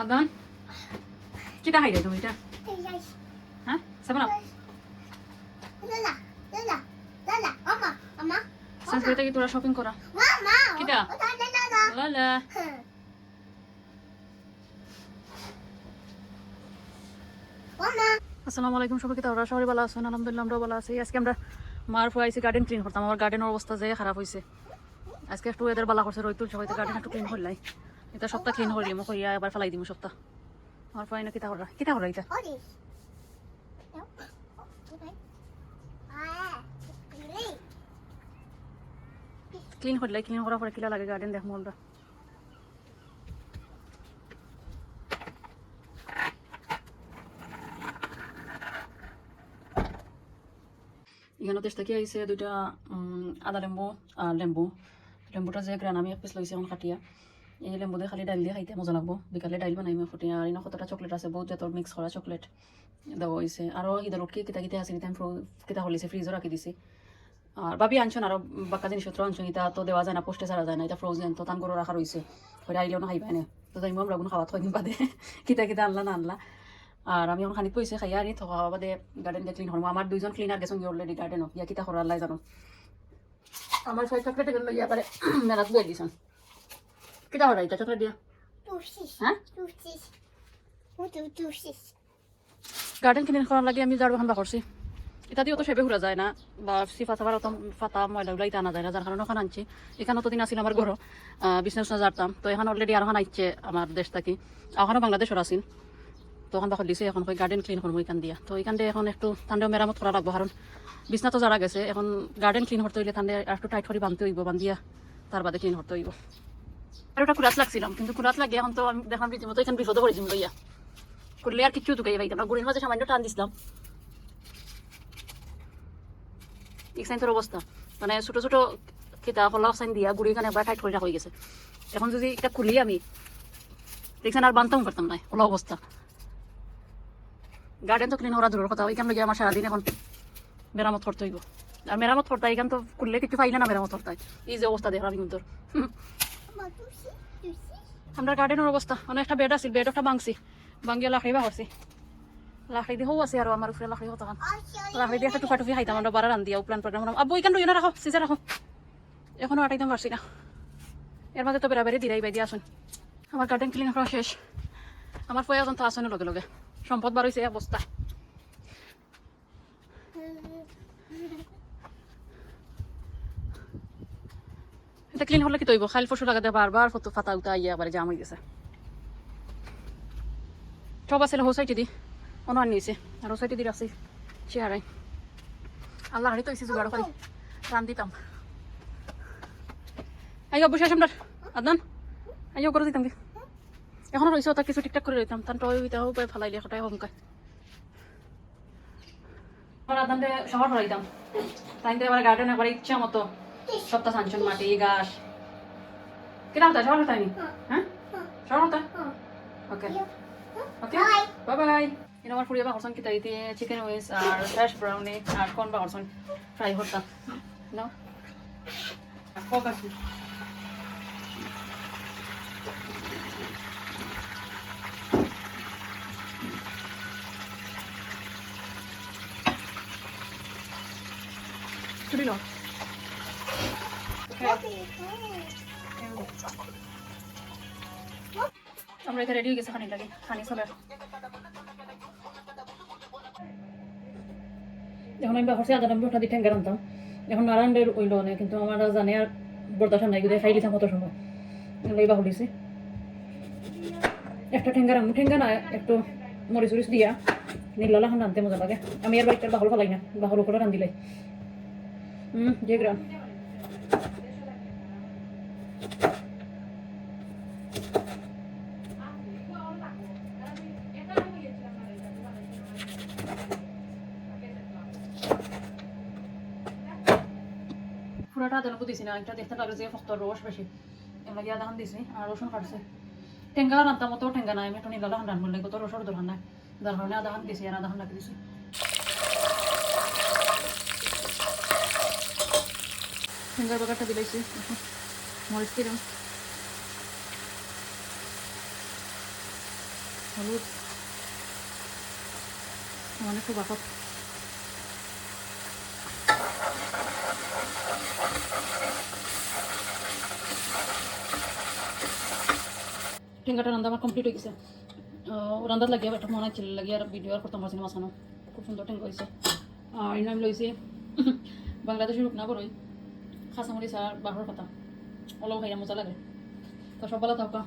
Up সংস্কৃতি কি তোরা শপিং করা কিটা লালা আসসালামু আলাইকুম সবাইকে তোরা সবাই ভালো আছেন আলহামদুলিল্লাহ আমরাও ভালো আছি। আজকে আমরা মার ফুয়াইছি গার্ডেন ক্লিন করতাম। আমার গার্ডেনের অবস্থা যে খারাপ হয়েছে আজকে একটু এদের বালা করছে রই তুলছে হয়তো গার্ডেন একটু ক্লিন করলাই এটা সপ্তাহ ক্লিন করি মোক ইয়া এবার ফেলাই দিম সপ্তাহ। আমার ফুয়াই না কিতা করা কিতা করা এটা ক্লিন করলাই ক্লিন করার পরে কিলা লাগে গার্ডেন দেখব আমরা। এখানে তেষ্টা কি আইছে দুইটা আদা লেম্বু আর লেম্বু। লেম্বুটা যে গ্রান আমি এক পিস লইছি এখন কাটিয়া। এই লেম্বু দিয়ে খালি ডাইল দিয়ে খাইতে মজা লাগবো। বিকালে ডাইল বানাইমে ফুটিয়া আর ইনো কতটা চকলেট আছে, বহুত জাতর মিক্স করা চকলেট দেওয়া হয়েছে আরও ইদার উঠকি কিতা কিতা আছে কিতা কিতা হলিছে ফ্রিজও রাখি দিছি। আর ভাবি আনছন আরও বাক্কা জিনিসপত্র আনছন এটা তো দেওয়া যায় না পোস্টে ছাড়া যায় না এটা ফ্রোজেন তো তান করে রাখা রয়েছে ওইটা আইলেও না খাইবাই না? তো যাই আমরা কোনো খাওয়া থৈ দিম বাদে। কিতা কিতা আনলা না আনলা আর আমি এখন খানিত পইছে খাই আনি থকা বাদে গার্ডেন দিয়ে ক্লিন হরমো আমার দুইজন ক্লিনার গেছেন অলরেডি গার্ডেনও ইয়া কিতা করার লাই জানো। আমার ছয় চকলেট এগুলো ইয়া পারে মেলাত বই দিছন কিতা করা এটা চকলেট দিয়া হ্যাঁ গার্ডেন ক্লিন করার লাগে আমি জাড়ু এখন করছি এটা দিয়েও তো সেবে ঘুরা যায় না বা সিফা সাফার অত ফাতা ময়লা উলাই আনা যায় না যার কারণে ওখানে আনছি এখানে তো দিন আসিল আমার ঘর বিজনেস না জারতাম তো এখন অলরেডি আর এখন আইছে আমার দেশ থাকি এখনও বাংলাদেশর আসিল তো এখন বাকর দিছে এখন গার্ডেন ক্লিন করব এখান দিয়া তো এখান দিয়ে এখন একটু ঠান্ডা মেরামত করা লাগবো কারণ বিছনা তো যারা গেছে এখন গার্ডেন ক্লিন করতে হইলে ঠান্ডা একটু টাইট করে বাঁধতে হইব বান্ধিয়া তার বাদে ক্লিন করতে হইব আর ওটা কুড়াত লাগছিলাম, কিন্তু কুড়াত লাগে এখন তো আমি দেখলাম রীতিমতো এখানে বিপদে পড়েছি লইয়া করলে আর ঢুকাই মাঝে সামান্য টান দিছিলাম। অবস্থা। মানে ছোট ছোট কলা সাইন দিয়া গুড়ি কানে একবার টাইট হয়ে গেছে। এখন যদি এটা খুলি আমি, দেখছেন আর বানতাম পারতাম না ওলা অবস্থা। গার্ডেন তো ক্লিন করা দূরের কথা, ওইখান লগে আমার সারাদিন এখন মেরামত করতে হইব। আর মেরামত করতে এখান তো করলে কিছু পাইলে না মেরামত করতে এই যে অবস্থা দেখলাম কিন্তু। আমরা গার্ডেনের অবস্থা একটা বেড আছিল বেড একটা ভাঙছি ভাঙিয়ে লাকড়ি বা করছি লাকড়ি দিয়েও আছে আর আমার উপরে লাকড়ি হতো লাকড়ি দিয়ে একটা টুফা টুফি খাইতাম আমরা বারা রান দিয়া প্ল্যান প্রোগ্রাম আব্বু এখান রইনা রাখো সিজে রাখো এখনও আটাইতাম পারছি না। এর মাঝে তো বেড়াবেড়ি দিরাই বাই দিয়ে আসুন আমার গার্ডেন ক্লিন করা শেষ। আমার প্রয়োজন তো আসনে লগে লগে? সম্পদ বার হয়েছে অবস্থা এটা ক্লিন হলে কি তৈব? খালি পশু লাগাতে বারবার ফটো ফাতা উঠা ইয়া বারে জাম হয়ে গেছে সব আছে হোসাইটি দি। অনার নিয়েছে। আর হোসাইটি দি রাখছি। চেহারাই আল্লাহ হারি তো এসে জোগাড় করি। রান দিতাম। আইয়া, বসে আসলাম আদান আইয়া করে দিতাম কি এখনও রয়েছে ওটা কিছু ঠিকঠাক করে রইতাম। তান টয় হইতে হোক ফালাইলে হঠাই হমকায় আমার আদান শহর ফলাইতাম তাই গার্ডেন একবার ইচ্ছা মতো সপ্তাহ সাঞ্চন মাটি ঘাস। কিনা হতা শহর হতাই নি হ্যাঁ শহর ওকে। ওকে? বাই বাই এটা আমার ফুরিয়ে বা হরসন কিতা দিতে চিকেন উইস আর ফ্রেশ ব্রাউনি আর কোন বা হরসন ফ্রাই হতাম নো? আছে। চুরি লো আমরা এটা রেডি হয়ে গেছে লাগে খানি চলে। এখন আমি ভাবছি আদা আমি ওটা দিয়ে রান্তাম এখন নারায়ণের ওইল না, কিন্তু আমার জানে আর বরদাসা নাই খাই দিতাম কত সময়। লইবা হলিছে একটা ঠেঙ্গা রাখব ঠেঙ্গা না, একটু মরিচ উরিচ দিয়া নীলালা খান রাঁধতে মজা লাগে। আমি আর বাড়িতে বাহল ফেলাই না, বাহল করে রান্ধিলাই হুম যে গ্রাম। আদা লবু দিছি না। এটা দেখতে লাগে যে ফক্ত রস বেশি এগুলো গিয়ে আদান দিছি আর রসুন কাটছে। টেঙ্গা রান্তা মতো টেঙ্গা নাই, আমি একটু নীলা লাহান রান্নবো লাগে তো রসর দরকার নাই যার কারণে আদাহান দিছি আর আদাহান লাগি দিছি। টেঙ্গার বাগারটা দিলাইছি মরিচ দিলাম হলুদ। মানে খুব ঠেঙ্গাটা রান্না আমার কমপ্লিট হয়ে গেছে। রান্ধাত লাগিয়ে একটা মনে ছিল লাগিয়ে আর ভিডিও আর করতাম পারছি না মাসানো খুব সুন্দর ঠেঙ্গা হয়েছে আর এর নাম লইছে বাংলাদেশের রূপনা বড়ই খাসামরিচ আর বাহর কথা অলপ খাইয়া মজা লাগে। তো সব ভালো থাকা।